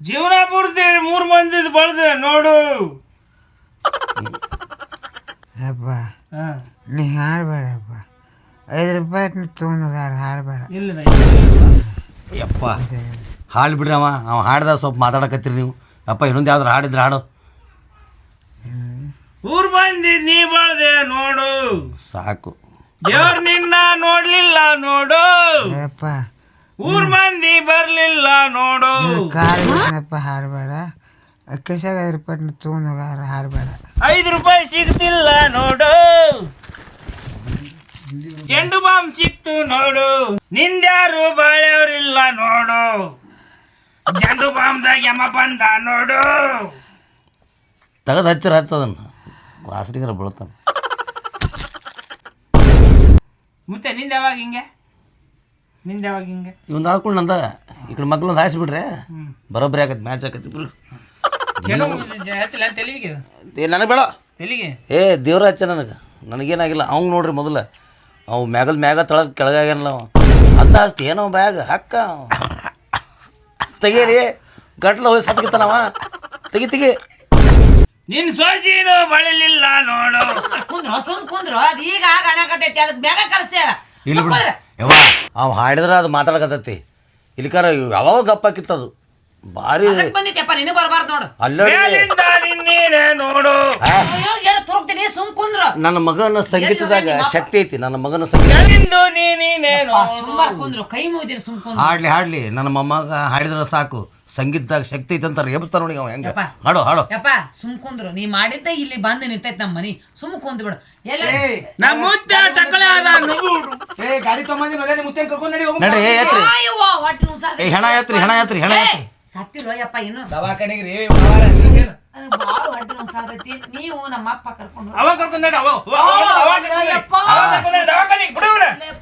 ಜೀವನ ಪೂರ್ತಿ ಮೂರು ಮಂದಿದ್ ಬಳ್ದೆ ನೋಡು. ಅಪ್ಪ ಹಾ. ನೀ ಹಾಡ್ಬೇಡಪ್ಪ. ಐದು ರೂಪಾಯಿ ತೊಗೊಂಡದಾರ ಹಾಡ್ಬೇಡ. ಇಲ್ಲ ಯಪ್ಪ ಹಾಡು ಬಿಡ್ರವ ಅವ. ಅವ ಹಾಡ್ದ ಸ್ವಲ್ಪ ಮಾತಾಡಕತ್ತೀರಿ ನೀವು. ಅಪ್ಪ ಇನ್ನೊಂದು ಯಾವ್ದಾರು ಹಾಡಿದ್ರೆ ಹಾಡು. ಊರ್ ಮಂದಿ ನೀ ಬಳ್ದೆ ನೋಡು. ಸಾಕು. ದೇವ್ರ ನಿನ್ನ ನೋಡ್ಲಿಲ್ಲ ನೋಡು. ಅಪ್ಪ ಊರ್ ಮಂದಿ ಬರ್ಲಿಲ್ಲ ನೋಡು. ಕಾರ್ ಅಪ್ಪ ಹಾರಬೇಡ. ಕಿಶಾಗ ಐದು ರೂಪಾಯಿ ತೊಗೊಂಡೋಗಾರ ಹಾರಬೇಡ. ಐದು ರೂಪಾಯಿ ಸಿಗ್ತಿಲ್ಲ ನೋಡು. ಚೆಂಡು ಬಾಂಬ್ ಸಿಕ್ತು ನೋಡು. ನಿಂದ್ಯಾರು ಬಾಳ್ಯವ್ರಿಲ್ಲ ನೋಡು. ಚೆಂಡು ಬಾಂಬ್ದಾಗ ಯಮ ಬಂದ ನೋಡು. ತೆಗೆದು ಹಚ್ಚಿರ ಹಚ್ಚದನ್ನ ವಾಸರಿಗರ ಬೀಳ್ತಾನೆ. ಮತ್ತೆ ನಿಂದ ಯಾವಾಗ ಹಿಂಗೆ? ನಿಂದ ಯಾವಾಗ ಹಿಂಗೆ? ಇವನ್ ಆದ್ಕೊಂಡು ನಂದ ಈ ಕಡೆ ಮಕ್ಳನ್ನ ಹಾಯಿಸ್ಬಿಟ್ರೆ ಬರೋಬ್ಬರಿ ಆಗತ್ತೆ ಮ್ಯಾಚ್ ಆಗತ್ತೆ ಇಬ್ರು ಏನೋ ಹಚ್ಚಲ ತೆಲಿಗೆ ಏ ನನಗೆ ಬೇಡ. ತೆಲಿಗೆ? ಏ ದೇವ್ರ ಹಚ್ಚ ನನಗೆ. ನನಗೇನಾಗಿಲ್ಲ ಅವ್ನು ನೋಡ್ರಿ ಮೊದಲು. ಅವ್ ಮ್ಯಾಗಲ್ ಮ್ಯಾಗ ತಳಗ ಕೆಳಗಾಗ್ಯಾನಲ್ಲ ಅವ ಅಂತ ಅಷ್ಟು ಏನೋ ಬ್ಯಾಗ್ ಹಕ್ಕ ತೆಗೀರಿ ಗಟ್ಲ ಹೋಗಿ ಸತ್ಕಿತ್ತಾನವ ತೆಗಿ ತೆಗಿ. ನಿನ್ ಸೊಸಿನೂ ಬಳಿಲಿಲ್ಲ ನೋಡು. ಕುಂದ್ರು ಸುಮ್ ಕುಂದ್ರು ಅದ್ ಈಗ ಆಗ ಅನ್ನಕತ್ತೈತಿ ಅದಕ್ಕೆ ಬೇಗ ಕಳಿಸ್ತೇವೆ ಇಲ್ಲಿ ಬಿಡು. ಯವ್ವ ಅವ್ ಹಾಡಿದ್ರೆ ಅದು ಮಾತಾಡಕತ್ತೈತಿ ಇಲ್ಲಿಕಾರ ಯಾವಾಗ ಗಪ್ಪಾಕಿತ್ತದು ಭಾರಿ ಅದಕ್ಕೆ ಬಂದಿತ್ತಪ್ಪ ನಿನಗೆ ಬರಬಾರ್ದು ನೋಡು. ಅಲ್ಲ ಮೇಲಿಂದ ನಿನ್ನೀನೇ ನೋಡು. ಅಯ್ಯೋ ಏನು ತುರುಕ್ತೀನಿ ಸುಮ್ ಕುಂದ್ರು. ನನ್ನ ಮಗನ ಸಂಗೀತದಾಗ ಶಕ್ತಿ ಐತಿ ನನ್ನ ಮಗನ ಸಂಗೀತ ಕೆಳಗಿಂದು ನೀನೇ ನೋಡು. ಸುಮಾರು ಕುಂದ್ರು ಕೈ ಮುಗಿದಿರಿ ಸುಮ್ ಕುಂದ್ರು. ಹಾಡ್ಲಿ ಹಾಡ್ಲಿ ನನ್ನ ಮೊಮ್ಮಗ ಹಾಡಿದ್ರೆ ಸಾಕು. ಸಂಗೀತದಾಗ ಶಕ್ತಿ ಐತಿ ಅಂತಾರೆ ಎಬ್ಸ್ತಾರ ನೋಡಿ ಅವ ಹೆಂಗ. ಹಾಡು ಹಾಡು. ಯಪ್ಪ ಸುಮ್ ಕುಂದ್ರು. ನೀ ಮಾಡಿದ್ದೆ ಇಲ್ಲಿ ಬಂದು ನಿಂತೈತ್ ನಮ್ಮ ಮನಿ. ಸುಮ್ ಕುಂದ್ ಬಿಡು. ಎಲ್ಲ ನಮ್ಮ ಮುದ್ದೆ ಟಕಳೆ ಅದ ನುಗ್ಗು ಏ ಗಾಡಿ ತೊಗೊಂಬಂದಿ ಮೊದಲೇ ನಿಮ್ಮ ಮುತ್ತೆ ಕರ್ಕೊಂಡ್ ನಡಿ ಹೋಗು. ನಡಿ ಏತ್ರಿ. ಏ ಹೆಣ ಏತ್ರಿ ಹೆಣ ಎತ್ರಿ ಹೆಣ ಏ, ಸತ್ತಿರೋ ಯಪ್ಪ ಇನ್ನು. ದವಾಖಾನೆಗೆ ರೀ ಬಾಳ ಹೊಟ್ಟೆ ನುಸಾಕೈತಿ ನೀವು ನಮ್ಮ ಅಪ್ಪ ಕರ್ಕೊಂಡು ಅವ ಕರ್ಕೊಂಡು ನಡಿ ಅವ ಅವ- ಕರ್ಕೊಂಡು ನಡಿ. ದವಾಖಾನಿಗೆ ಬಿಡು.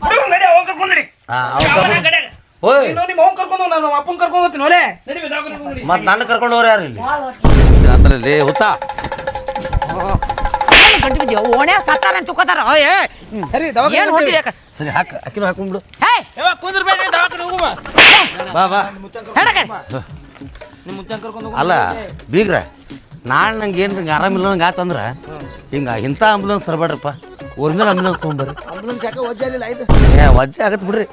ಬಿಡು ನಡಿ ಅವ ಕರ್ಕೊಂಡು ನಡಿ. ಆ, ಅವ ಕರ್ಕೊಂಡ್-. ಓಯ್. ನೀನು ನಿಮ್ಮ ಅವ್ನ್ ಕರ್ಕೊಂಡು ಹೋಗು, ನಾನು ನಮ್ಮ ಅಪ್ಪನ್ ಕರ್ಕೊಂಡು ಹೋಗ್ತೀನಿ ನೋಲೆ ನಡಿ ಬಾ, ದವಾಖಾನಿಗೆ ನಡಿ. ಮತ್ ನನ್ನ ಕರ್ಕೊಂಡು ಹೋಗ್ರಿ ಯಾರು ಇಲ್ಲಿ? ಹುತ್ತ ಗಂಟು ಬಿದ್ದೀವಿ ಓಣ್ಯ ಸತ್ತಾರ ಅಂತ ತುಕೋತಾರ ಏ ಸರಿ ದವಾಖಾನೆ ಏನ್ ಹೊಂಟಿದೆ ಯಾಕ? ಸರಿ ಹಾಕ ಅಕ್ಕಿನ ಹಾಕೊಂಡ್ಬಿಡು ಹೇ ಯವ್ವ, ಕುಂದ್ರ ಬೇಡ್ರಿ, ದವಾಖಾನಿಗೆ ಹೋಗು ಬಾ. ಬಾ ಬಾ. ಹೇಳಕ್ಕೆ. ನಿಮ್ಮ ಮುತ್ತೇನ್ ಕರ್ಕೊಂಡು ಹೋಗು ಅಲ್ಲ ಬೀಗ್ರ ನಾಳೆ ನಂಗೆ ಏನು ಹಿಂಗೆ ಆರಾಮಿಲ್ಲ ನಂಗೆ ಆತಂದ್ರೆ ಹಿಂಗೆ ಇಂಥ ಆಂಬುಲೆನ್ಸ್ ತರಬೇಡ್ರಪ್ಪ. ಒರಿಜಿನಲ್ ಆಂಬುಲೆನ್ಸ್ ತೊಗೊಂಬರ್ರಿ ಆಂಬುಲೆನ್ಸ್ ಯಾಕೆ ಇಲ್ಲ ಆಯ್ತು. ಏ ವಜ್ಜೆ ಆಗತ್ತೆ ಬಿಡ್ರಿ.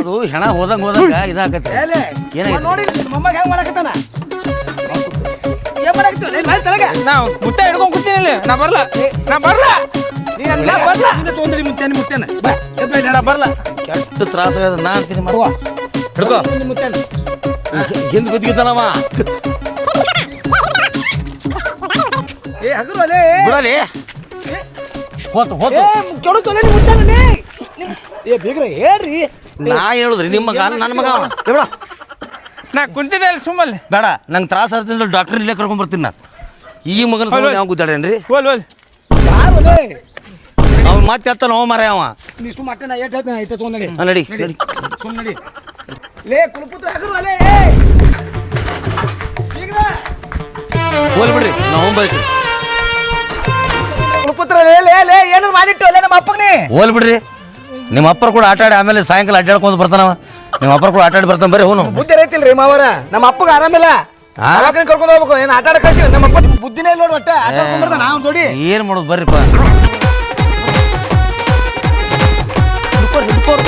ಅದು ಹೆಣ ಹೋದಂಗೆ ಹೋದಂಗ ಇದಾಗತ್ತೆ. ಏಲೆ ನೋಡಿ ಮೊಮ್ಮಗ ಹೆಂಗ್ ಮಾಡಕತ್ತಾನ? ಏನ್ ಮಾಡಕತ್ತಿ ಲೇ, ಮೇಲೆ ತಳಗ. ನಾ ಮುತ್ತ ಹಿಡ್ಕೊಂಡ್ ಕೂತೀನಿ ಇಲ್ಲಿ. ನಾ ಬರ್ಲ. ನಾ ಬರ್ಲ. ನೀ ನನ್ನ ನಾ ಬರ್ಲ. ನಿನ್ನ ತೊಗೊಂಡ್ರಿ ಮುತ್ತೇನೆ ಮುತ್ತೇನ. ಬಾ ಎದ್ಬೇಡ ನಾ ಬರ್ಲ. ಕೆಟ್ಟ ತ್ರಾಸ ಆಗದ ನಾ ಅಂತೀನಿ ಮಾಡುವ ಹಿಡ್ಕೋ. ಮುತ್ತೇನೆ. ಹಿಂದ್ ಹಿಂದೆ ಬಿದ್ದಿದ್ದಾನವ ಏ ಹಗರು ಅಲೇ ಬಿಡಲಿ. ಹೋತು ಹೋತು. ಏ ಕೆಡು ತೊಲೆ ನಿಮ್ಮ ಮುತ್ತೇನ ಏ ಬೀಗ್ರ ಹೇಳ್ರಿ. ನಾ ಹೇಳುದ್ರಿ ನಿಮ್ಮ ಮಗ ನನ್ನ ಮಗ ಅವ. ಏ ಬಿಡ. ನಾ ಕುಂತಿದ್ದೆ ಅಲ್ಲಿ ಸುಮ್ಮಲ್ಲಿ ಬೇಡ ನಂಗೆ ತ್ರಾಸ ಆಗ್ತೀನಿ ಡಾಕ್ಟರ್ ಇಲ್ಲೇ ಕರ್ಕೊಂಡ್ ಬರ್ತೀನಿ ನಾನು. ಈ ಮಗನ ಸಲ ಯಾವ ಗುದ್ದಾಡೇನ್ರಿ ಹೋಲ್ ಹೋಲ್. ಯಾರು ಲೇ ಅವ ಮತ್ತೆ ಎತ್ತ ನೋವು ಮರ ಅವ. ನೀ ಸುಮ್ಮ ಅಟ್ಟೆ ನಾ ಏಟ್ ಹೇಳ್ತೀನಿ ಇಟ್ಟ ತೊಗೊಂಡ್ ನಡಿ. ಹಾ, ನಡಿ ನಡಿ. ಸುಮ್ ನಡಿ. ಲೇ ಕುಲಪುತ್ರ ಹಗರು ಅಲೇ ಬೀಗ್ರ. ಹೋಲ್ ಬಿಡ್ರಿ ನಾವು ಹೋಗ್ಬರ್ರಿ ಕುಲಪುತ್ರ ಲೇ ಲೇ ಲೇ ಏನು ಮಾಡಿಟ್ಟು ಅಲ್ಲ ನಮ್ಮ ಅಪ್ಪಗ್ ನೀ ಹೋಲ್ ಬಿಡ್ರಿ ನಿಮ್ಮ ಅಪ್ಪರ ಕೂಡ ಆಟ ಆಡಿ ಆಮೇಲೆ ಸಾಯಂಕಾಲ ಅಡ್ಡಾಡ್ಕೊಂಡು ಬರ್ತಾನವ. ನಿಮ್ಮ ಅಪ್ಪರ ಕೂಡ ಆಟ ಆಡಿ ಬರ್ತಾನೆ ಬರ್ರಿ ಹೋನು ಬುದ್ಧಿ ರೈತಿಲ್ರಿ ಮಾವರ. ನಮ್ಮ ಅಪ್ಪಗ ಆರಾಮಿಲ್ಲ. ಆ? ಅವಾಗ ಕರ್ಕೊಂಡು ಹೋಗ್ಬೇಕು ಏನು ಆಟ ಆಡ ಕಳ್ಸಿ ನಮ್ಮ ಅಪ್ಪ ಬುದ್ಧಿನೇ ಇಲ್ಲ ನೋಡಿ ಒಟ್ಟ. ಆಟ ಆಡ್ಕೊಂಡ್ ಬರ್ತಾನ ಅವ್ನ್ ಜೋಡಿ. ಏನು ಮಾಡೋದು ಬರ್ರಿಪ್ಪ. ಹಿಡ್ಕೋರಿ ಹಿಡ್ಕೋರಿ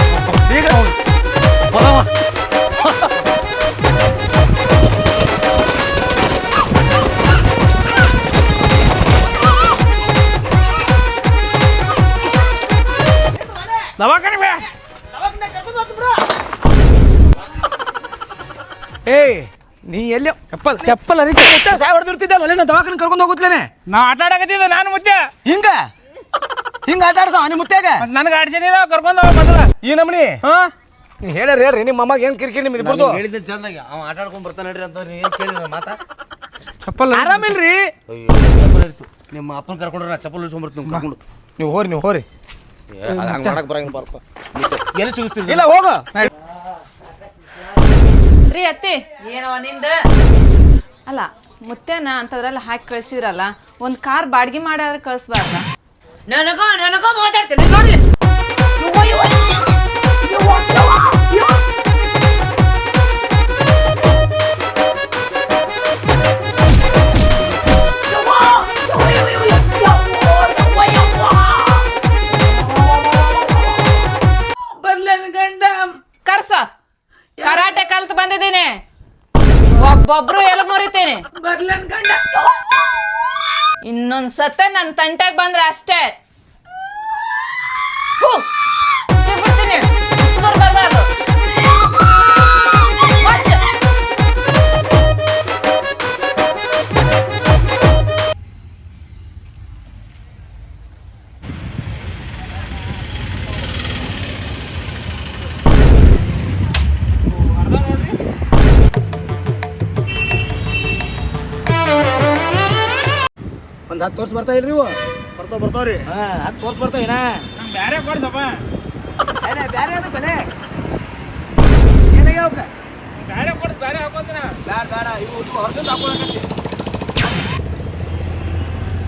ದವಾಖಾನೆ ಬೇ. ಏಯ್ ನೀ ಎಲ್ಲಿ ಚಪ್ಪಲ್. ಚಪ್ಪಲ್ ಅರಿತ ಸಾಯ ಹೊಡೆದಿರ್ತಿದ್ದಲ್ಲ ಅಲ್ಲೇ ನಾ ದವಾಖಾನೆ ಕರ್ಕೊಂಡು ಹೋಗುತ್ತಲೇನೆ? ನಾ ಆಟ ಆಡಕತ್ತಿದ್ದೆ ನಾನು ಮುತ್ತೆ ಹಿಂಗ? ಹಿಂಗ ಆಟ ಆಡ್ಸ ನಿಮ್ಮ ಮುತ್ಯಾಗ ನನಗೆ ಅಡ್ಸನಿಲ್ಲ ಕರ್ಕೊಂಡು ಹೋಗ ಈ ನಮ್ನಿ? ಹಾ? ನೀ ಹೇಳ್ರಿ ಹೇಳ್ರಿ ನಿಮ್ಮ ಅಮ್ಮಗೆ ಏನ್ ಕಿರಿಕಿರಿ ನಿಮ್ದು ಇಬ್ಬರದು ಹೇಳಿದ್ದೆ ಚಂದಾಗಿ ಅವ ಆಟ ಆಡ್ಕೊಂಡು ಬರ್ತಾನೆ ನಡ್ರಿ ಅಂತ ಏನು ಕೇಳಿದ್ರೆ ಮಾತಾ? ಚಪ್ಪಲ್ ಆರಾಮಿಲ್ರಿ? ಅಯ್ಯೋ ಚಪ್ಪಲ್ ಇರ್ತು ನಿಮ್ಮ ಅಪ್ಪನ ಕರ್ಕೊಂಡ್ರೆ ನಾ ಚಪ್ಪಲ್ ಇಸ್ಕೊಂಡ್ಬರ್ತೀನಿ ಕರ್ಕೊಂಡು. ನೀವು ಹೋರಿ ನೀವು ಹೋರಿ. ಹಂಗೆ ಮಾಡಕ್ಕೆ ಬರಂಗಿಲ್ಲ ಬಾರಪ್ಪ. ಎಲ್ಲಿ ಸಿಗಿಸ್ತೀರಿ ಇಲ್ಲ ಹೋಗು. ರೀ ಅತ್ತಿ. ಏನವ ನಿಂದ? ಅಲ್ಲ ಮುತ್ತೇನ ಅಂತದ್ರಲ್ಲಿ ಹಾಕಿ ಕಳ್ಸಿದ್ರಲ್ಲ ಒಂದ್ ಕಾರ್ ಬಾಡ್ಗಿ ಮಾಡ್ಯಾರ ಕಳ್ಸ್ಬಾರ್ದ? ನನಗೋ ನನಗೋ ಮಾತಾಡ್ತೀನಿ ನೋಡ್ಲಿ. ಒಬ್ಬೊಬ್ರು ಎಲ್ ಮುರಿತೀನಿ? ಬರ್ಲನ್ ಗಂಡ. ಇನ್ನೊಂದ್ ಸತೆ ನನ್ ತಂಟೆಗ್ ಬಂದ್ರೆ ಅಷ್ಟೇ. ಹೂ, ಬರ್ಬಾರ್ದು. ಒಂದು ಹತ್ತು ವರ್ಷ ಬರ್ತಾ ಇಲ್ರಿ ಇವು? ಬರ್ತಾವ ಬರ್ತಾವ್ರಿ ಹಾಂ ಹತ್ತು ವರ್ಷ ಬರ್ತಾವ ಏನ ಬೇರೆ ಕೊಡ್ಸಪ್ಪ. ಬೇರೆ ಬೇರೆ ಅದ ಬಲೆ ಬೇರೆ ಕೊಡ್ಸ್ ಬೇರೆ ಹಾಕೋತೀನ. ಬೇಡ ಬೇಡ ಇವು ಹೊರದಿಂದ ಹಾಕೊಳಕತ್ತಿ.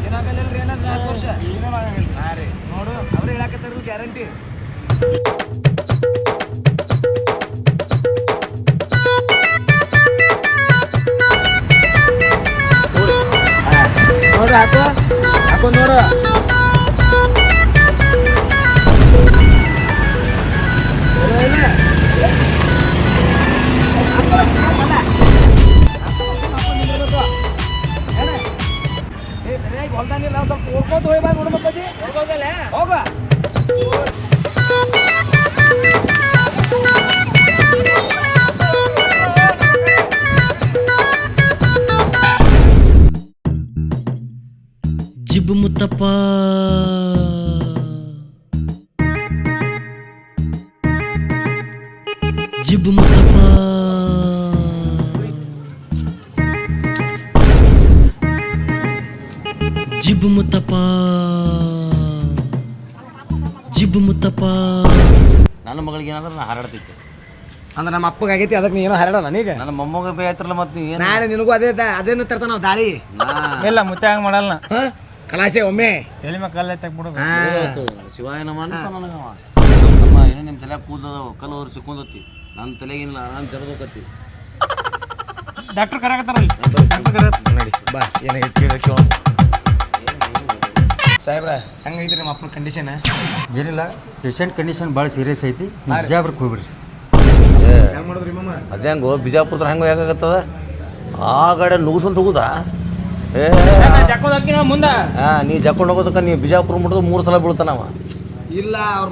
ಏನಾಗಲ್ಲಲ್ರಿ ಏನಂದ್ರೆ ಹತ್ತು ವರ್ಷ? ಹಾಂ ರೀ. ನೋಡು ಅವ್ರು ಹೇಳಕತ್ತಾರ ಗ್ಯಾರಂಟಿ. ನೋಡ್ರಿ ಹಾಕು ಹಾಕೊಂಡು ನೋಡು ಏ ಮುತ್ತಪ್ಪ. ಜಿಬ್ ಮುತ್ತಪ್ಪ. ನನ್ನ ಮಗಳಿಗೆ ಏನಾದ್ರೆ ನಾ ಹಾರಾಡ್ತಿದ್ದೆ. ಅಂದ್ರೆ ನಮ್ಮ ಅಪ್ಪಗೆ ಆಗೈತಿ ಅದಕ್ಕೆ ನೀ ಏನೋ ಹರಡಲ್ಲ ನೀಗ? ನನ್ನ ಮೊಮ್ಮಗ ಬೇ ಆಯ್ತಲ್ಲ ಮತ್ತೆ ಏನು ನಾಳೆ ನಿನಗೂ ಅದೇ ದ- ಅದೇನು ತರ್ತಾನ ನಾವು ದಾಳಿ? ಇಲ್ಲ ಮುತ್ತೆ ಹಂಗೆ ಮಾಡಲ್ಲ ಕಲಾಶೆ ಹಾ? ಕಲಾಸೆ ಒಮ್ಮೆ? ತಲೆ ಮೇಲೆ ತೆಗ್ಬಿಡು ಹಾ. ಶಿವಾಯ ಏನಮ್ಮ ಅನ್ಸ್ತಾನ ಏನು ನಮ್ಮ ಏನೋ ನಿಮ್ಮ ತಲೆ ಕೂದ ಕಲ್ಲು ಅವ್ರು ಸಿಕ್ಕೊಂಡತ್ತಿ ನನ್ನ ತಲೆಗಿಲ್ಲ ನಾನು ಜರದೋಕತ್ತಿ. ಡಾಕ್ಟರ್ ಕರೆಯಕತ್ತಾರಲ್ಲ ಡಾಕ್ಟರ್ ಕರೆ ನೋಡಿ ಬಾ ಏನಾಗೈತಿ ಕೇಳಿ ಕೇಳು. ಸಾಹೇಬ್ರ ಹೆಂಗೈತಿ ನಿಮ್ಮ ಅಪ್ಪನ ಕಂಡೀಷನ್ ಏನಿಲ್ಲ ಪೇಷಂಟ್ ಕಂಡೀಷನ್ ಭಾಳ ಸೀರಿಯಸ್ ಐತಿ. ಬಿಜಾಪುರಕ್ಕೆ ಹೋಗ್ಬಿಡ್ರಿ. ಹೆಂಗೆ ಮಾಡಿದ್ರಿ ಮಮ್ಮ ಅದೇ ಹಂಗೋ ಬಿಜಾಪುರದ ಹೆಂಗೆ ಯಾಕಾಗತ್ತದ ಆ ಕಡೆ ನುಗ್ಸ್ಕೊಂತ ಹೋಗುದಾ ಏ ಮುಂದೆ. ಹಾಂ ನೀ ಜಕ್ಕೊಂಡು ಹೋಗೋದಕ್ಕೆ ನೀ ಬಿಜಾಪುರ ಮುಟ್ಟಿದ್ರೆ ಮೂರು ಸಲ ಬೀಳ್ತಾನವ ಇಲ್ಲ ಅವ್ರ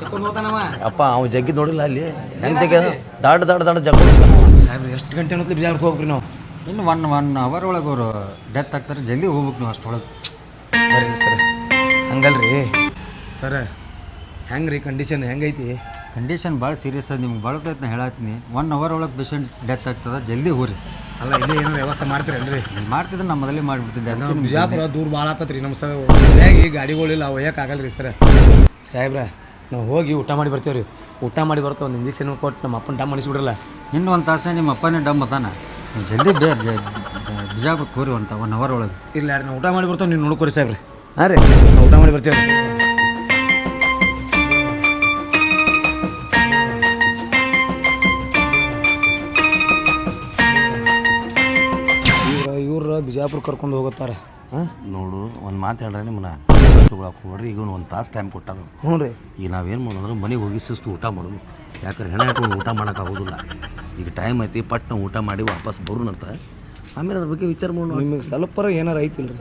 ಚಕ್ಕೊಂಡು ಹೋಗ್ತಾನವ ಅಪ್ಪ ಅವ. ಜಗ್ಗಿ ನೋಡಿಲ್ಲ ಅಲ್ಲಿ. ಹೆಂಗೆ ದಾಡ ದಾಡ ದಾಡ ದಾಡ್ ಜಗ್ಕೊಂಡು ಹೋಗ್ತಾನವ ಸಾಹೇಬ್ರ ಎಷ್ಟು ಗಂಟೆ ಅನ್ನೋದು ಬಿಜಾಪುರಕ್ಕೆ ಹೋಗ್ರಿ ನಾವು? ಇನ್ನು ಒನ್ ಒನ್ ಅವರ್ ಒಳಗೆ ಅವರು ಡೆತ್ ಆಗ್ತಾರೆ. ಜಲ್ದಿ ಹೋಗ್ಬೇಕು ನಾವು ಅಷ್ಟೊಳಗೆ. ಬರ್ರಿ ಸರ್. ಹಂಗಲ್ರಿ? ಸರ್ ಹೆಂಗ್ರಿ ಕಂಡೀಷನ್ ಹೆಂಗೈತಿ? ಕಂಡೀಷನ್ ಭಾಳ ಸೀರಿಯಸ್ ಅದ ನಿಮ್ಗೆ ಭಾಳ ನಾ ಹೇಳತ್ತೀನಿ. ಒನ್ ಅವರ್ ಒಳಗೆ ಪೇಷಂಟ್ ಡೆತ್ ಆಗ್ತದೆ ಜಲ್ದಿ ಹೋಗ್ರಿ. ಅಲ್ಲ ಇಲ್ಲೇ ಏನೋ ವ್ಯವಸ್ಥೆ ಮಾಡ್ತೀರಲ್ರಿ ನೀವು ಮಾಡ್ತಿದ್ರೆ ನಮ್ಮ ಮೊದಲೇ ಮಾಡಿಬಿಡ್ತಿದ್ದೆ ನಮ್ಮ ಬಿಜಾಪುರ ದೂರ ಭಾಳ ಆತತ್ರಿ ನಮ್ಮ ಸರ್ ಹೇಗೆ ಗಾಡಿಗಳಿಲ್ಲ ಒಯ್ಯಕ್ಕೆ ರೀ ಸರ್. ಸಾಹೇಬ್ರ ನಾವು ಹೋಗಿ ಊಟ ಮಾಡಿ ಬರ್ತೀವಿ ರೀ ಊಟ ಮಾಡಿ ಬರ್ತೇವೆ ಒಂದು ಇಂಜೆಕ್ಷನ್ ಕೊಟ್ಟು ನಮ್ಮ ಅಪ್ಪನ ಡಮ್ ಅನಿಸ್ಬಿಡ್ರಲ್ಲ. ಇನ್ನು ಒಂದು ತಾಸನೇ ನಿಮ್ಮ ಅಪ್ಪನೇ ಡಮ್ ಅದಾನ. ಜಲ್ದಿ ಬೇರೆ ಬಿಜಾಪುರಕ್ಕೆ ಹೋರಿ ಅಂತ ಒನ್ ಅವರ್ ಒಳಗೆ. ಇಲ್ಲ ರೀ ನಾವು ಊಟ ಮಾಡಿ ಬರ್ತೀವಿ ನೀವು ನೋಡ್ಕೊರಿ ಸಾಹೇಬ್ರೆ. ಹಾಂ ರೀ. ನಾವು ಊಟ ಮಾಡಿ ಬರ್ತೀವಿ ಇವ್ರ ಇವ್ರ ಬಿಜಾಪುರ ಕರ್ಕೊಂಡು ಹೋಗುತ್ತಾರೆ. ಹಾಂ? ನೋಡು ಒಂದು ಮಾತು ಹೇಳ್ರೆ ನಿಮ್ಮನ್ನ ತಗೊಳಕ್ಕೆ ಹೋಗ್ರಿ ಈಗ ಒಂದು ತಾಸು ಟೈಮ್ ಕೊಟ್ಟಾರ. ಹ್ಞೂ ರೀ. ಈಗ ನಾವೇನು ಮಾಡೋದ್ರೆ ಮನೆಗೆ ಹೋಗಿ ಸುಸ್ತು ಊಟ ಮಾಡೋದು. ಯಾಕಂದ್ರೆ ಹೆಣ್ಣು ಊಟ ಮಾಡೋಕ್ಕಾಗೋದಿಲ್ಲ ಈಗ ಟೈಮ್ ಐತಿ ಪಟ್ ನಾವು ಊಟ ಮಾಡಿ ವಾಪಸ್ ಬರೋಣಂತ ಆಮೇಲೆ ಅದ್ರ ಬಗ್ಗೆ ವಿಚಾರ ಮಾಡೋಣ ನಿಮಗೆ ಸ್ವಲ್ಪ ಏನಾರು ಐತಿಲ್ರಿ?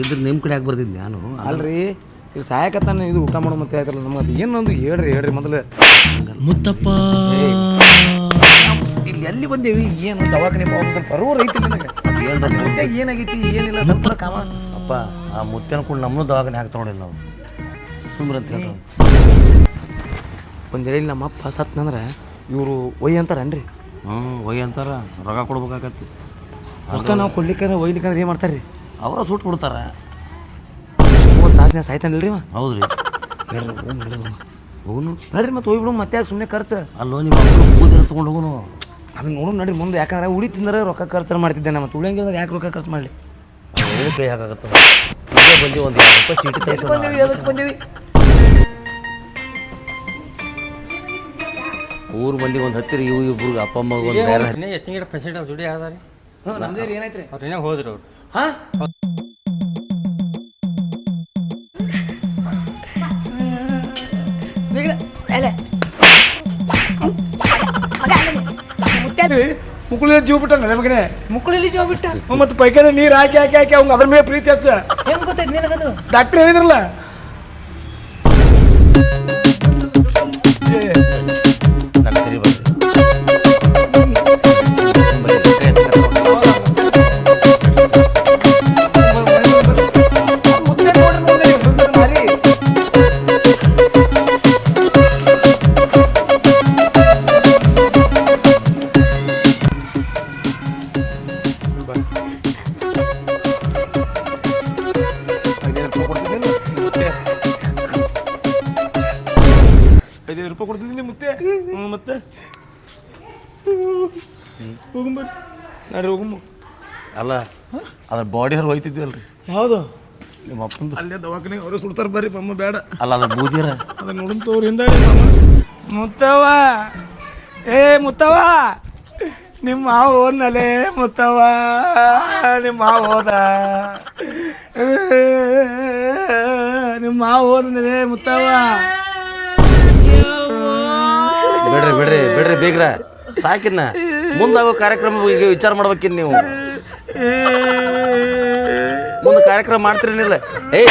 ಇದ್ರ ನಿಮ್ಮ ಕಡೆ ಯಾಕೆ ಬರ್ತಿದ್ದೆ ನಾನು? ಅಲ್ರಿ ಇದು ಸಹಾಯಕತ್ತಾನೆ ಇದು ಊಟ ಮಾಡೋ ಮತ್ತೆ ಆಯ್ತಲ್ಲ ನಮ್ಗೆ ಅದು ಏನೊಂದು ಹೇಳ್ರಿ ಹೇಳ್ರಿ ಮೊದಲು. ಮುತ್ತಪ್ಪ. ಇಲ್ಲಿ ಎಲ್ಲಿ ಬಂದೇವಿ? ಏನು ದವಾಖಾನೆ ಪಾಪ ಸ್ವಲ್ಪ ಅರೂರು ಐತಿ ನನಗೆ. ಏನಾಗೈತಿ? ಏನಿಲ್ಲ ಸ್ವಲ್ಪ ಕಾಮ. ಅಪ್ಪ ಆ ಮುತ್ತೆನ ಕೂಡ ನಮ್ಮನ್ನು ದವಾಖಾನೆ ಹಾಕಿ ನೋಡಿಲ್ಲ ನಾವು ಸುಮ್ಮನೆ ಅಂತ ಹೇಳಿ ಒಂದು ಹೇಳಿ ನಮ್ಮ ಅಪ್ಪ ಸತ್ನಂದ್ರೆ ಇವರು ಒಯ್ ಅಂತಾರನ್ರಿ? ಹ್ಞೂ ಒಯ್ ಅಂತಾರ ರೊಕ್ಕ ಕೊಡ್ಬೇಕಾಗತ್ತೆ. ರೊಕ್ಕ ನಾವು ಕೊಡ್ಲಿಕ್ಕಂದ್ರೆ ಒಯ್ಲಿಕ್ಕಂದ್ರೆ ಏನು ಮಾಡ್ತಾರ್ರಿ? ಅವರ ಸುಟ್ಟು ಕೊಡ್ತಾರೆ. ಮೂವತ್ತು ತಾಸಿನ ಸಾಯ್ತಾನಿಲ್ರಿ ಅವ ಹೌದು ರೀ. ಹೋಗುನು. ನಡ್ರಿ ಮತ್ತೆ ಹೋಗ್ಬಿಡು ಮತ್ತೆ ಯಾಕೆ ಸುಮ್ಮನೆ ಖರ್ಚು? ಅಲ್ಲೋ ನೀವು ಕೂದಿರ ತೊಗೊಂಡು ಹೋಗುನು. ಅದನ್ನ ನೋಡು ನಡ್ರಿ ಮುಂದೆ ಯಾಕಂದ್ರೆ ಉಳಿ ತಿಂದ್ರೆ ರೊಕ್ಕ ಖರ್ಚು ಮಾಡ್ತಿದ್ದೆ ನಮ್ಮ ಉಳಿಯಂಗಿಲ್ಲ ಯಾಕೆ ರೊಕ್ಕ ಖರ್ಚು ಮಾಡಲಿ? ಹೇಳಿ ಹೇಗಾಗತ್ತೆ ಬಂದು ಒಂದು ಎರಡು ರೂಪಾಯಿ ಚೀಟಿ ತೆಗೆಸೋಣ ಊರು ಮಂದಿಗೆ ಒಂದು ಹತ್ತಿರ ಇವು ಇಬ್ಬರಿಗೆ ಅಪ್ಪ ಅಮ್ಮ ಒಂದು ಬೇರೆ ಎತ್ತಿನ ಪೇಷಂಟ್ ಜುಡಿ ಆದಾರಿ ನಮ್ದೇ ಏನಾಯ್ತು ರೀ ಅವ್ರು ಏನಾಗ ಹೋದ್ರಿ ಅವ್ರು? ಹಾಂ? ಮುಕ್ಕುಳ ಜೀವ ಬಿಟ್ಟ ಮಗನೇ? ಮುಕ್ಕಳಲ್ಲಿ ಜೀವ ಬಿಟ್ಟ? ಮತ್ತೆ ಪೈಕಾನೆ ನೀರು ಹಾಕಿ ಹಾಕಿ ಹಾಕಿ ಅವ್ನು ಅದ್ರ ಮೇಲೆ ಪ್ರೀತಿ ಹಚ್ಚ. ಹೆಂಗ್ ಗೊತ್ತೈತಿ ನಿನಗದು? ಡಾಕ್ಟರ್ ಹೇಳಿದ್ರಲ್ಲ? ಹೋಗುಂಬರ್ರಿ. ನಡ್ರಿ ಹೋಗುಂಬ ಅಲ್ಲ ಅದ್ರ ಬಾಡಿ ಹರ್ ಹೋಯ್ತಿದ್ವಿ ಅಲ್ರಿ ಯಾವುದು? ನಿಮ್ಮ ಅಪ್ಪಂದು. ಅಲ್ಲೇ ದವಾಖಾನೆ ಅವರು ಸುಡ್ತಾರೆ ಬರ್ರಿ ಪಮ್ಮ ಬೇಡ. ಅಲ್ಲ ಅದ ಬೂದಿರ ಅದು. ನೋಡನ್ ತೋರಿ ಹಿಂದ ಮುತ್ತವ್ವ ಏ ಮುತ್ತವ್ವ ನಿಮ್ಮ ಮಾವ ಹೋದ್ನಲೆ ಮುತ್ತವ್ವ ನಿಮ್ಮ ಮಾವ ಹೋದ. ನಿಮ್ಮ ಮಾವ ಹೋದ್ನಲೆ ಮುತ್ತವ್ವ. ಬಿಡ್ರಿ ಬಿಡ್ರಿ ಬಿಡ್ರಿ ಬೇಗ್ರ. ಸಾಕಿನ್ನ ಮುಂದಾಗೋ ಕಾರ್ಯಕ್ರಮ ಈಗ ವಿಚಾರ ಮಾಡ್ಬೇಕಿನ್ ನೀವು. ಮುಂದೆ ಕಾರ್ಯಕ್ರಮ ಮಾಡ್ತಿರಲಿಲ್ಲ ಏಯ್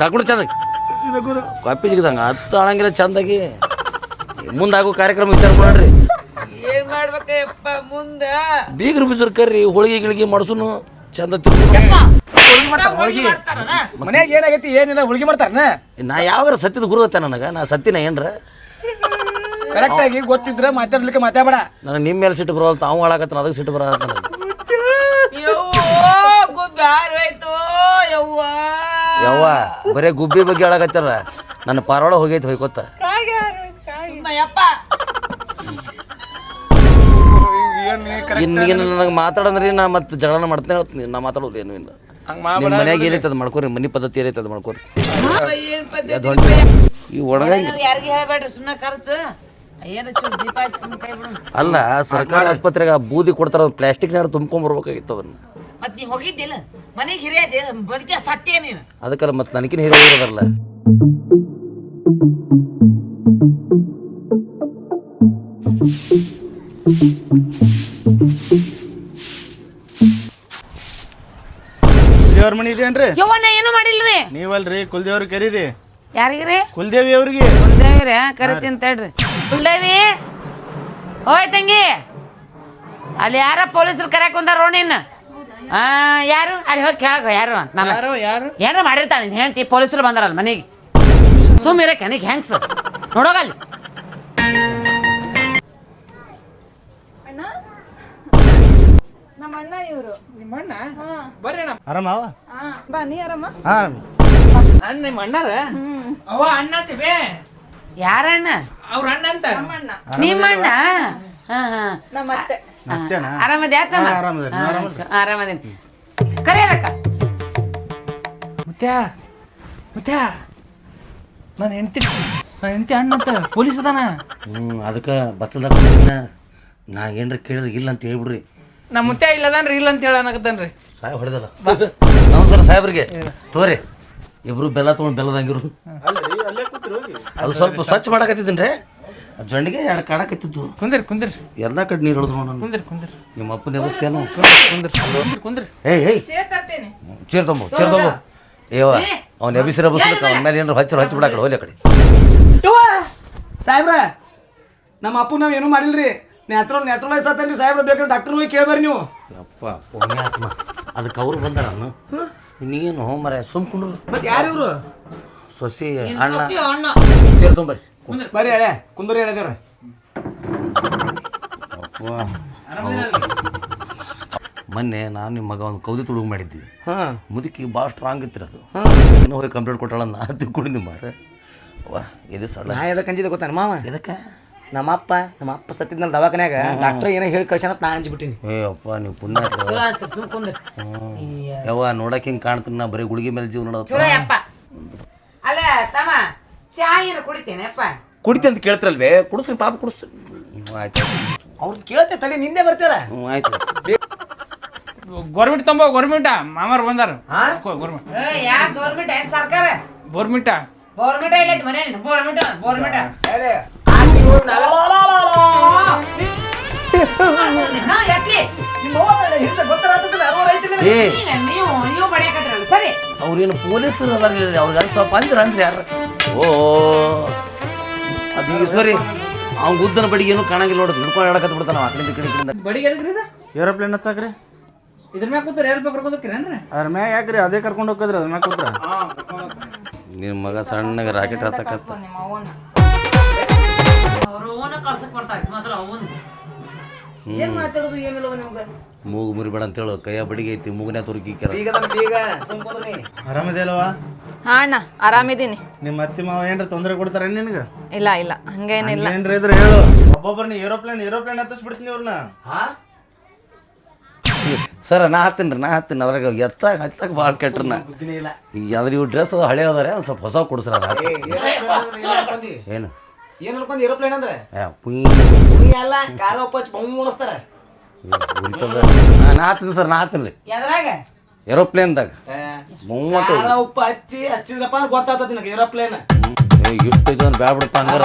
ತಕೊಂಡು ಚಂದ ಕಾಪಿ ಜಿಗ್ದಂಗ ಹತ್ತು ಆಳಂಗಿಲ್ಲ ಚಂದಾಗಿ. ಮುಂದಾಗೋ ಕಾರ್ಯಕ್ರಮ ವಿಚಾರ ಮಾಡ್ರಿ. ಏನ್ ಮಾಡ್ಬೇಕಪ್ಪ ಮುಂದ? ಬೀಗ್ರ ಬಿಸಿರು ಕರ್ರಿ ಹೋಳಿಗೆ ಗಿಳಿಗೆ ಮಾಡ್ಸುನು ಚಂದ ತಿಂದು ಮನ್ಯಾಗ ಏನಾಗೈತಿ ಏನಿಲ್ಲ ಹುಡುಗಿ ಮಾಡ್ತಾರ ನಾ ಯಾವಾಗ ಸತ್ತಿದ ಗುರುದತ್ತ ನನಗ ನಾ ಸತ್ತಿನ ಏನ್ರ? ಕರೆಕ್ಟ್ ಆಗಿ ಗೊತ್ತಿದ್ರೆ ಮಾತಾಡ್ಲಿಕ್ಕೆ ಮಾತಾಡ ನನಗೆ ನಿಮ್ಮ ಮೇಲೆ ಸಿಟ್ಟು ಬರೋಲ್ಲ ತಾವು ಹಾಳಾಗತ್ತ ಅದಕ್ಕೆ ಸಿಟ್ಟು ಬರತ್ತ ಯವ್ವ ಬರೇ ಗುಬ್ಬಿ ಬಗ್ಗೆ ಹೇಳಾಕತ್ತಾರ ನನ್ನ ಪಾರೋಳ ಹೋಗೈತಿ ಹೋಯ್ಕೊತ್ತ. ನನಗೆ ಮಾತಾಡಂದ್ರಿ ನಾ ಮತ್ತೆ ಜಗಳ ಮಾಡ್ತೇನೆ ಹೇಳ್ತೀನಿ ನಾ ಮಾತಾಡೋದು ಏನು ಇಲ್ಲ ನಿಮ್ಮ ಮನ್ಯಾಗ ಏನೈತೆ ಅದು ಮಾಡ್ಕೋರಿ ಮನೆ ಪದ್ಧತಿ ಏನೈತೆ ಅದು ಮಾಡ್ಕೋರಿ. ಈ ಒಣಗ ಯಾರಿಗೆ ಹೇಳ್ಬೇಡ್ರಿ ಸುಮ್ಮನೆ ಖರ್ಚು ಅಲ್ಲ ಸರ್ಕಾರಿ ಆಸ್ಪತ್ರೆಗೆ ಆ ಬೂದಿ ಕೊಡ್ತಾರ ಪ್ಲಾಸ್ಟಿಕ್ನಾರ ತುಂಬ್ಕೊಂಬರ್ಬೇಕಾಗಿತ್ತು ಅದನ್ನ. ಮತ್ ನೀ ಹೋಗಿದ್ದಿಲ್ಲ? ಮನೆಗೆ ಹಿರಿಯದೆ ಬದುಕಿ ಸಟ್ಟೆ ನೀನು. ಅದಕ್ಕೆಲ್ಲ ಮತ್ತೆ ನನಗಿನ ಹಿರಿಯ ಇರೋದಲ್ಲ ದೇವ್ರ ಮನಿ ಇದೇನ್ರಿ? ಯವನ ಏನು ಮಾಡಿಲ್ರಿ? ನೀವಲ್ರಿ ಕುಲ್ದೇವ್ರು ಕರೀರಿ. ಯಾರಿಗ್ರಿ? ಕುಲದೇವಿ ಅವ್ರಿಗೆ. ಕುಲದೇವಿ ಕರಿತೀನಿ ತಡ್ರಿ ಕುಲದೇವಿ ಓಯ್ ತಂಗಿ. ಅಲ್ಲಿ ಯಾರ ಪೊಲೀಸರು ಕರ್ಯಾಕ್ ಕುಂದಾರೋ ನಿನ್ನ. ಆ ಯಾರು? ಅಲ್ಲಿ ಹೋಗಿ ಕೇಳಕ ಯಾರು ಅಂತ ನಾನು ಯಾರೋ ಯಾರು? ಏನೋ ಮಾಡಿರ್ತಾಳೆ ನೀನು ಹೇಳ್ತಿ ಪೊಲೀಸರು ಬಂದಾರಲ್ಲ ಮನೆಗೆ. ಸುಮ್ಮ ಇರಕ್ಕೆ ನನಗೆ ಹೆಂಗ್ಸ್ ನೋಡೋಗಲ್ಲಿ ಅಣ್ಣ? ನಮ್ಮ ಅಣ್ಣ ಇವರು. ನಿಮ್ಮ ಅಣ್ಣ? ಬರ್ರಿ ಅಣ್ಣ. ಅರಮ್ಮ ಹಾ ಬಾ ನೀ ಆರಾಮ? ಆರಾಮ. ಅಣ್ಣ ನಿಮ್ಮ ಅಣ್ಣಾರ? ಅವ ಅಣ್ಣ ಅಂತೀವಿ. ಯಾರಣ್ಣ? ಅವ್ರ ಅಣ್ಣ ಅಂತ. ನಿಮ್ಮಣ್ಣ. ಅಣ್ಣ ನಿಮ್ಮ ಅಣ್ಣ ಹಾ ಹಾ. ನಮ್ಮ ಅತ್ತೆ ಅತ್ತೆನಾ? ಆರಾಮದಿ ಆರಾಮದೇನಿ, ಆರಾಮಲ್ಲ? ಮುತ್ಯ ಮುತ್ಯ. ನಾನು ಹೆಂಡ್ತಿ ನಾನು ಹೆಂಡ್ತಿ ಅಣ್ಣ ಅಂತ ಪೊಲೀಸ್ ಅದಾನ? ಹ್ಞೂ ಅದಕ್ಕೆ ಬತ್ತದಾಗ ನಾ ಏನ್ರ ಕೇಳಿದ್ರೆ ಇಲ್ಲ ಅಂತ ಹೇಳ್ಬಿಡ್ರಿ. ನಮ್ಮ ಮುತ್ಯ ಇಲ್ಲದಾನ್ರಿ ಇಲ್ಲ ಅಂತ ಹೇಳನಕತ್ತಾನ್ರಿ ಸಾಹೇಬ್ ಹೊಡೆದಲ್ಲ. ನಮಸ್ಕಾರ ಸಾಹೇಬ್ರಿಗೆ. ತೋರಿ ಇಬ್ರು ಬೆಲ್ಲ ತೊಗೊಂಡು ಬೆಲ್ಲದಂಗಿರು ಅದು ಸ್ವಲ್ಪ ಸ್ವಚ್ಛ ಮಾಡಕತ್ತಿದ್ದೀನಿ ರೀ ಜೊಂಡಿಗೆ ಎರಡು ಕಾಡಕತ್ತಿತ್ತು ಕುಂದ್ರಿ ಕುಂದ್ರಿ. ಎಲ್ಲ ಕಡೆ ನೀರು ಹಿಡಿದ್ರು ನೋಡೋಣ ಕುಂದ್ರಿ ಕುಂದ್ರಿ. ನಿಮ್ಮ ಅಪ್ಪನ ಎಬ್ಸ್ತೇನ ಕುಂದ್ರಿ ಕುಂದ್ರಿ ಕುಂದ್ರಿ. ಏಯ್ ಏಯ್. ಚೇರ್ ತರ್ತೇನೆ. ಚೀರ್ ತೊಂಬ ಚೀರ್ ತೊಂಬ. ಏವ ಅವ್ನ ಎಬಿಸಿರ ಬಸ್ಬೇಕು ಅವ್ನ ಮೇಲೆ ಏನಾರು ಹಚ್ಚರು ಹಚ್ಚಿ ಬಿಡಾಕಡೆ ಹೋಲಿ ಕಡೆ. ಸಾಹೇಬ್ರ ನಮ್ಮ ಅಪ್ಪು ನಾವು ಏನೂ ಮಾಡಿಲ್ರಿ. ನ್ಯಾಚುರಲ್ ನ್ಯಾಚುರಲ್ ಆಯ್ತಂದ್ರಿ ಸಾಹೇಬ್ರ ಬೇಕಾದ್ರೆ ಡಾಕ್ಟರ್ ಹೋಗಿ ಕೇಳ್ಬಾರಿ ನೀವು. ಅಪ್ಪ ಪುಣ್ಯಾತ್ಮ. ಅದಕ್ಕೆ ಅವ್ರು ಬಂದಾರ ನೀನು ಮರ ಸುಮ್ಕೊಂಡ್ರು. ಮತ್ತೆ ಯಾರು ಇವರು? ಸೊಸಿ ಅಣ್ಣ. ತೊಂಬರ್ರಿ ಬರ್ರಿ. ಹೇಳೆ ಕುಂದೂರಿ ಹೇಳಿದೇವ್ರ ಮೊನ್ನೆ ನಾನು ನಿಮ್ಮ ಮಗ ಒಂದು ಕೌದಿ ತುಳುಗು ಮಾಡಿದ್ವಿ. ಹಾಂ. ಮುದುಕಿ ಭಾಳ ಸ್ಟ್ರಾಂಗ್ ಇತ್ತು ಅದು. ಇನ್ನೂ ಹೋಗಿ ಕಂಪ್ಲೇಂಟ್ ಕೊಟ್ಟಾಳ ನಾ ತಿಳ್ಕೊಂಡು ಮಾರ ವಾ ಇದು ಸಣ್ಣ ನಾ ಎದಕ್ಕೆ ಅಂಜಿದೆ ಗೊತ್ತಾನ ಮಾವ ಎದಕ್ಕೆ? ನಮ್ಮ ಅಪ್ಪ ನಮ್ಮ ಅಪ್ಪ ಸತ್ತಿದ್ನಲ್ಲ ದವಾಖಾನ್ಯಾಗ ಡಾಕ್ಟರ್ ಏನೋ ಹೇಳಿ ಕಳ್ಸ್ಯಾನ ನಾ ಅಂಜಿಬಿಟ್ಟಿನಿ. ಏ ಅಪ್ಪ ನೀವು ಪುಣ್ಯ ಚಲೋ ಅನ್ಸ್ತ ಸುಮ್ ಕುಂದ್ರ. ಯವ್ವ ನೋಡಕ್ಕೆ ಹಿಂಗೆ ಕಾಣ್ತೀನಿ ನಾ ಬರೀ ಗುಳಿಗೆ ಮೇಲೆ ಜೀವ ನೋಡೋದು ತಮ್ಮ ಚಾ ಏನು ಕುಡಿತೇನೆ ಅಪ್ಪ. ಕುಡಿತಿ ಅಂತ ಕೇಳ್ತಿರಲ್ವೇ? ಕುಡಿಸ್ರಿ ಪಾಪ ಕುಡಿಸ್ರಿ. ಹ್ಞೂ ಆಯ್ತು. ಅವ್ರು ಕೇಳ್ತೆ ತಡಿ ನಿಂದೆ ಬರ್ತೀರ ಹ್ಞೂ ಆಯ್ತು. Government ತಂಬ government? ಮಾಮಾರ್ ಬಂದಾರ. ಗೌರ್ಮೆಂಟ್. ಯಾ ಗೌರ್ಮೆಂಟ್ ಏನ್ ಸರ್ಕಾರ? ಗೌರ್ಮೆಂಟ. ಗೌರ್ಮೆಂಟ್ ಇಲ್ಲ ಮನೇಲಿ ಗೌರ್ಮೆಂಟ್ ಗೌರ್ಮೆಂಟ್. ಹಾ, ಎತ್ಲಿ. ಏ. ನೀವೇ, ನೀವು ನೀವು ಬಡಿಯಾಕತ್ತೀರಲ್ಲ ಸರಿ? ಅವ್ರೇನು ಪೊಲೀಸರು ಅದಾರ ಅವ್ರಿಗೆ ಸ್ವಲ್ಪ ಅಂದ್ರೆ ಅಂದ್ರೆ ಯಾರು? ಓ. ಅದು ಸರಿ ಅವ್ನ ಉದ್ದನ ಬಡಿಗೆ ಏನು ಕಾಣಂಗಿಲ್ಲ ನೋಡೋದು ಹಿಡ್ಕೊಂಡು ಹೇಳಕತ್ ಬಿಡ್ತಾನ ಈ ಕಡೆ ಕಡೆಯಿಂದ. ಬಡಿಗೆ ಎದಕ್ರಿ ಇದು? ಏರೋಪ್ಲೇನ್ ಹಚ್ಚಾಕ್ರಿ. ಇದ್ರ ಮ್ಯಾಗ ಕೂತ್ರೆ ಏರ್ ಬೇಕು ಅದ್ರ ಮ್ಯಾಗ ಯಾಕ್ರಿ? ಅದೇ ಕರ್ಕೊಂಡು ಹೋಗ್ತದ್ರಿ ಅದ್ರ ಮ್ಯಾಗ ಕೂತ್ರ. ನಿಮ್ಮ ಮಗ ಸಣ್ಣಗೆ ರಾಕೆಟ್ ಹತ್ತಕ್ಕ ನಿಮ್ಮ ಅವನ ಅವ್ರ ಓನ ಕಳ್ಸಕ್ ಬರ್ತಾರೆ ಮಾತ್ರ ಅವನು ಏನ್ ಮಾತಾಡೋದು ಏನಿಲ್ಲ ನಿಮ್ಗೆ? ಮೂಗು ಮುರಿಬೇಡ ಅಂತ ಹೇಳು ಕೈಯ ಬಡಿಗೆ ಐತಿ ಮೂಗನೇ ತುರುಕಿ ಈಗ ನಮ್ ಬೀಗ ಆರಾಮಿದೆಯಲ್ವಾ ಹಾ ಅಣ್ಣ ಆರಾಮಿದ್ದೀನಿ ನಿಮ್ಮ ಅತ್ತಿ ಮಾವ ಏನ್ರ ತೊಂದರೆ ಕೊಡ್ತಾರ ನಿನಗೆ? ಇಲ್ಲ ಇಲ್ಲ ಹಂಗೇನಿಲ್ಲ. ಏನ್ರ ಇದ್ರೆ ಹೇಳು. ಒಬ್ಬೊಬ್ಬರನ್ನ ಏರೋಪ್ಲೇನ್ ಏರೋಪ್ಲೇನ್ ಹತ್ತಿಸ್ಬಿಡ್ತೀನಿ ಅವ್ರನ್ನ ಹಾ? ಸರ್ ನಾ ಹತ್ತೀನಿ ನಾ ಹತ್ತೀನಿ. ಅದ್ರಾಗ ಎತ್ತಾಗ ಹತ್ತಾಗ ಭಾಳ ಕೆಟ್ರ ನಾ ಅದ್ರ ಇವು ಡ್ರೆಸ್ ಅದು ಹಳೆ ಅದಾರೆ ಒಂದು ಸ್ವಲ್ಪ ಹೊಸ ಕೊಡ್ಸ್ರ ಏನು? ಏನ್ ಅನ್ಕೊಂಡ್ ಏರೋಪ್ಲೇನ್ ಅಂದ್ರೆ? ಎಲ್ಲ ಕಾಲ ಒಪ್ಪಚ್ ಬೊಮ್ಮ ಉಣಿಸ್ತಾರ ನಾ ಹತ್ತೀನಿ ಸರ್ ನಾ ಹತ್ತೀನಿ. ಎದ್ರಾಗ ಏರೋಪ್ಲೇನ್ದಾಗ ಮೂವತ್ತು ಕಾಲ ಉಪ್ಪ ಹಚ್ಚಿ ಹಚ್ಚಿದ್ರಪ್ಪ ಅಂದ್ರೆ ಗೊತ್ತಾಗ್ತದ ನಿನಗೆ ಏರೋಪ್ಲೇನ್ ಎಷ್ಟು ಐತೆ ಅಂದ್ರೆ ಬ್ಯಾಡ ಹಂಗಾರ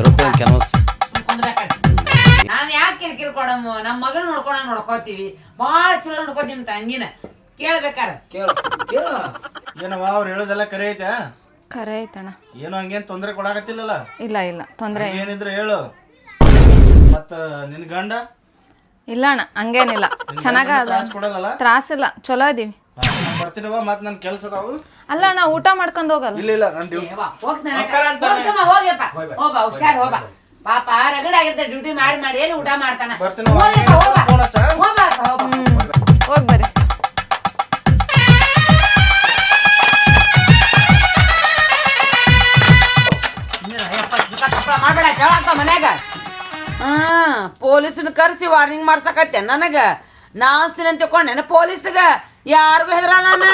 ಏರೋಪ್ಲೇನ್ ಕ್ಯಾನ್ವಸ್ ನಾನು ಯಾಕೆ ಕಿರಿಕಿರಿ ಕೊಡಮ್ಮ? ನಮ್ಮ ಮಗಳು ನೋಡ್ಕೊಂಡಂಗ್ ನೋಡ್ಕೋತೀವಿ. ಭಾಳ ಚಲೋ ನೋಡ್ಕೋತೀನಿ ಅಂತ ತಂಗಿನ ಕೇಳ್ಬೇಕಾರ? ಕೇಳು ಕೇಳು. ಏನವ ಅವ್ರು ಹೇಳೋದೆಲ್ಲ ಕರೆ ಐತೆ? ಖರೆ ಐತಣ್ಣ. ಏನು ಹಂಗೇನ್ ತೊಂದರೆ ಕೊಡಾಕತ್ತಿಲ್ಲಲ್ಲ? ಇಲ್ಲ ಇಲ್ಲ ತೊಂದರೆ ಏನಿದ್ರೆ ಹೇಳು. ಮತ್ತ ನಿನ್ ಗಂಡ? ಇಲ್ಲ ಅಣ್ಣ ಹಂಗೇನಿಲ್ಲ ಚೆನ್ನಾಗ ಅದ ತ್ರಾಸ್ ಕೊಡಲ್ಲ ತ್ರಾಸಿಲ್ಲ ಚಲೋ ಇದೀವಿ. ಬರ್ತೀನವ ಮತ್ ನನ್ ಕೆಲಸ ಅದಾವು ಅಲ್ಲ ಅಣ್ಣ ಊಟ ಮಾಡ್ಕೊಂಡು ಹೋಗಲ್ಲ. ಇಲ್ಲ ಇಲ್ಲ ನನ್ ಡ್ಯೂಟಿ ಹೋಗ್ಯಪ್ಪ. ಹೋಗ ಹುಷಾರ್ ಹೋಗ ಪಾಪ ರಗಡ ಆಗಿರ್ತ ಡ್ಯೂಟಿ ಮಾಡಿ ಮಾಡಿ ಏನು ಊಟ ಮಾಡ್ತಾನ? ಬರ್ತೀನಿ ಹೋಗ್ಯಪ್ಪ, ಹೋಗ್ಬಾ. ಹೋಗ್ಬಾ. ಹೋಗ್ ಜಗಳ ಆಗ್ತಾವ ಮನ್ಯಾಗ ಹಾ ಪೊಲೀಸನ ಕರೆಸಿ ವಾರ್ನಿಂಗ್ ಮಾಡ್ಸಕತ್ತೆ ನನಗ ನಾ ಅನ್ಸ್ತೀನಿ ಅಂತ ತಿಳ್ಕೊಂಡೇನ ಪೊಲೀಸ್ಗ ಯಾರಿಗೂ ಹೆದರಲ್ಲ ನಾನು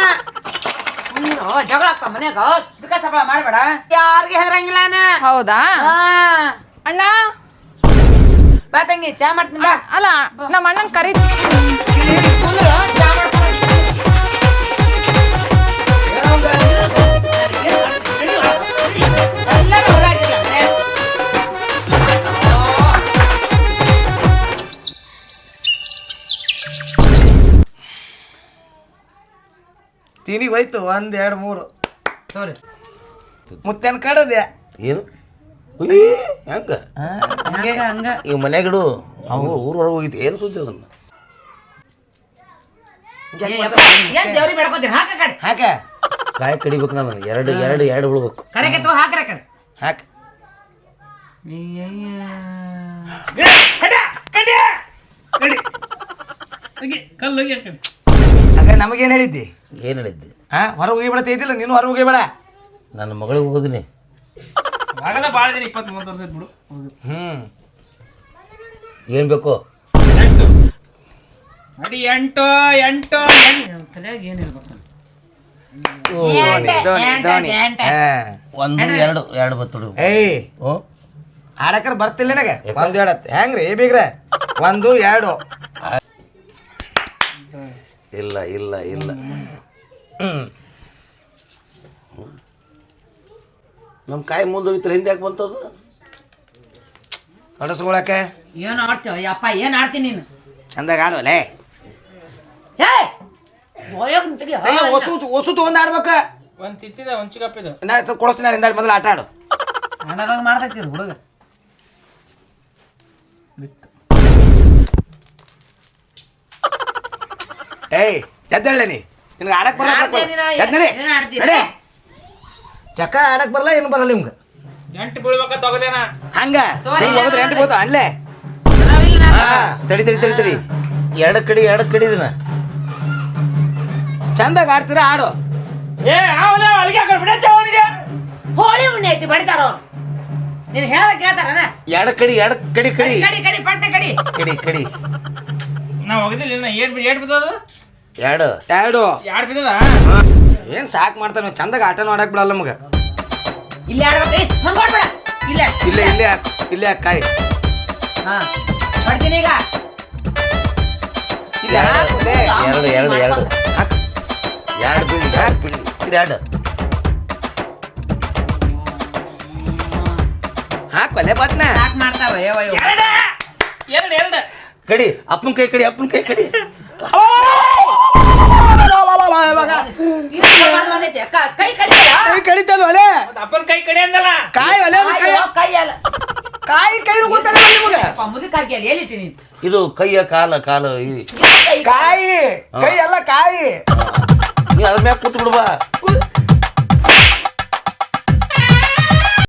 ನೀನು ಜಗಳ ಆಗ್ತಾವ ಮನ್ಯಾಗ ಚಿಕ್ಕ ತಪ್ಪಳ ಮಾಡಬೇಡ ಯಾರಿಗೂ ಹೆದರಂಗಿಲ್ಲ ನಾ ಹೌದಾ ಹಾ. ಅಣ್ಣ ಬಾ ತಂಗಿ ಚಾ ಮಾಡ್ತೀನಿ ಬಾ ಅಲ್ಲ ನಮ್ಮ ಅಣ್ಣನ ಕರಿ ಕುಂದ್ರು ಚಾ ಮಾಡ್ಕೊಂಡು ಎಲ್ಲರೂ ಹೊರಗಿಲ್ಲ ತಿನಿ ಹೋಯ್ತು ಒಂದ್ ಎರಡು ಮೂರು. ಸಾರಿ. ಮುತ್ತೇನ್ ಕಡದೆ. ಏನು? ಉಯ್, ಹೆಂಗ? ಹಂಗ ಹಂಗ. ಈ ಮನ್ಯಾಗಿಡು ಅವು ಊರೊಳಗೆ ಹೋಗಿತ್ತು ಏನು ಸುದ್ದಿ ಅದನ್ನ? ಏನ್ ದೇವ್ರಿಗೆ ಬೇಡ್ಕೋತೀರಿ? ಹಾಕ ಕಡೆ. ಹಾಕ. ಕಾಯಿ ಕಡಿಬೇಕು ನಾನು. ಎರಡು ಎರಡು ಎರಡು ಬಿಡ್ಬೇಕು ಕಡೆಗೆ ತೋ ಹಾಕ್ರ ಕಡೆ. ಹಾಕ. ಕಲ್ಲು ಹೋಗಿ ಆ ಕಡೆ. ಹಾಗ ಏನು ಹೇಳಿದ್ದಿ? ಏನು ಹೇಳಿದ್ದೆ? ಹಾ ಹೊರಗೆ ಹೋಗಿಬೇಡ ತೆಗೆದಿಲ್ಲ ನೀನು ಹೊರಗೆ ಹೋಗಿಬೇಡ ನನ್ನ ಮಗಳಿಗೆ ಹೋದಿನಿ ಆಗದ ಭಾಳ ದಿನ ಇಪ್ಪತ್ತ್ ಮೂವತ್ತು ವರ್ಷ ಆಯ್ತು ಬಿಡು. ಹ್ಮ್. ಏನು ಬೇಕು? ಎಂಟು. ಅಡಿ ಎಂಟು ಎಂಟು ತಲೆಯಾಗ ಏನು ಧೋನಿ, ಧೋನಿ, ಧೋನಿ. ಹಾ. ಒಂದು ಎರಡು ಎರಡು ಬತ್ತಡು ಏಯ್. ಓ. ಆಡಕ್ರ ಬರ್ತಿಲ್ಲ ನನಗೆ? ಒಂದು ಎರಡು. ಹೆಂಗ್ರಿ ಬೀಗ್ರೆ? ಒಂದು ಎರಡು. ಇಲ್ಲ ಇಲ್ಲ ಇಲ್ಲ. ನಮ್ಮ ಕಾಯಿ ಮುಂದೆ ಹೋಗಿತ್ತು ಹಿಂದೆ ಯಾಕೆ ಬಂತದು? ಕಡಸ್ಕೊಳಕ್ಕೆ ಏನು ಆಡ್ತೀವ ಅಪ್ಪ ಏನು ಆಡ್ತೀನಿ ನೀನು? ಚಂದಾಗ ಆಡೋಲೆ ಹೊಸು ಹೊಸು ತಗೊಂಡ್ ಆಡ್ಬೇಕ. ಒಂದು ತಿತ್ತಿದ ಒಂದು ಚಿಕ್ಕಪ್ಪಿದೆ ನಾ ಕೊಡಿಸ್ತೀನಿ ಹಿಂದಾಡಿ ಮೊದಲು ಆಟ ಆಡು. ಮಾಡ್ತೈತಿ ಹುಡುಗ. ಏಯ್ ಎದ್ದೇಳೆ ನೀ. ನಿನ್ಗೆ ಆಡಕ್ ಬರಲ್ಲ ನೀನು? ನಡಿ? ನಡಿ ಚಕ್ಕ ಆಡಕ್ ಬರಲ್ಲ ಏನು ಬರಲ್ಲ ನಿಮ್ಗೆ. ಎಂಟು ಬೀಳ್ಬೇಕ ತಗದೇನ? ಹಂಗ. ಹಿಂಗ್ ಹೋಗಿದ್ರೆ ಎಂಟು ಬೋತ ಅಲ್ಲೇ. ತಡಿ ತಡಿ ತಡಿ ತಡಿ. ಎರಡು ಕಡಿ ಎರಡು ಕಡಿ ಇದನ್ನ. ಚಂದಾಗ ಆಡ್ತೀರಾ ಆಡು. ಏ ಅಲ್ಲಿಗೆ ಬಿಡತ್ತೆ ಅವನಿಗೆ. ಹೋಳಿ ಉಣ್ಣೆ ಐತಿ ಬಡಿತಾರ ಅವ್ರು. ನೀನ್ ಹೇಳ ಕೇಳ್ತಾರನ? ಎರಡು ಕಡಿ ಎರಡು ಕಡಿ ಕಡಿ. ಕಡಿ ಕಡಿ ಪಟ್ಟೆ ಕಡಿ. ಕಡಿ ಕಡಿ. ನಾ ಹೋಗಿದ್ದಿಲ್ಲ ಇನ್ನ ಏಟ್ ಏಟ್ ಬಿದ್ದದು? ಎರಡು. ಎರಡು. ಎರಡು ಬಿದ್ದದ? ಏನ್ ಸಾಕ್ ಮಾಡ್ತಾನೆ ಚಂದಾಗ ಆಟ ಆಡಕ್ ಬಿಡಲ್ಲ ನಮಗ. ಇಲ್ಲಿ ಇಲ್ಲ. ಇಲ್ಲೇ ಇಲ್ಲೇ ಹಾಕ್ ಇಲ್ಲೇ ಕಾಯಿ? ಹಾ ಈಗ. ಇಲ್ಲ. ಎರಡು ಎರಡು ಎರಡು. ಎರಡು ಬಿಡಿ ಎರಡು ಬಿಡಿ. ಎರಡು ಹಾಕ್ ಒಲೆ ಬಟ್ನ. ಸಾಕ್ ಮಾಡ್ತಾವ ಎರಡು ಎರಡು. ಕಡಿ ಅಪ್ಪನ ಕೈ ಕಡಿ ಅಪ್ಪನ ಕೈ ಕಡಿ. ಕ- ಕೈ ಕಡಿತಾನು ಕೈ ಅಲೆ? ಅಪ್ಪನ ಕೈ ಕಡಿ ಅಂದಲ್ಲ. ಕಾಯಿ ಅಲೆ ಅಯ್ಯೋ, ಕೈ? ಅಲ್ಲ ಕಾಯಿ ಕೈ ಗೊತ್ತಾಗಲ್ಲ ನಿಮಗೆ? ಅಪ್ಪ, ಮುದುಕಾಗಿ ಅಲ್ಲಿ ಎಲ್ಲಿಟ್ಟಿನಿ ಇದು ಕೈಯ ಕಾಲ ಕಾಲ ಕಾಯಿ ಕೈ ಅಲ್ಲ ಕಾಯಿ. ನೀ ಅದ್ರ ಮ್ಯಾಗ ಕೂತ್ ಬಿಡ್ಬಾ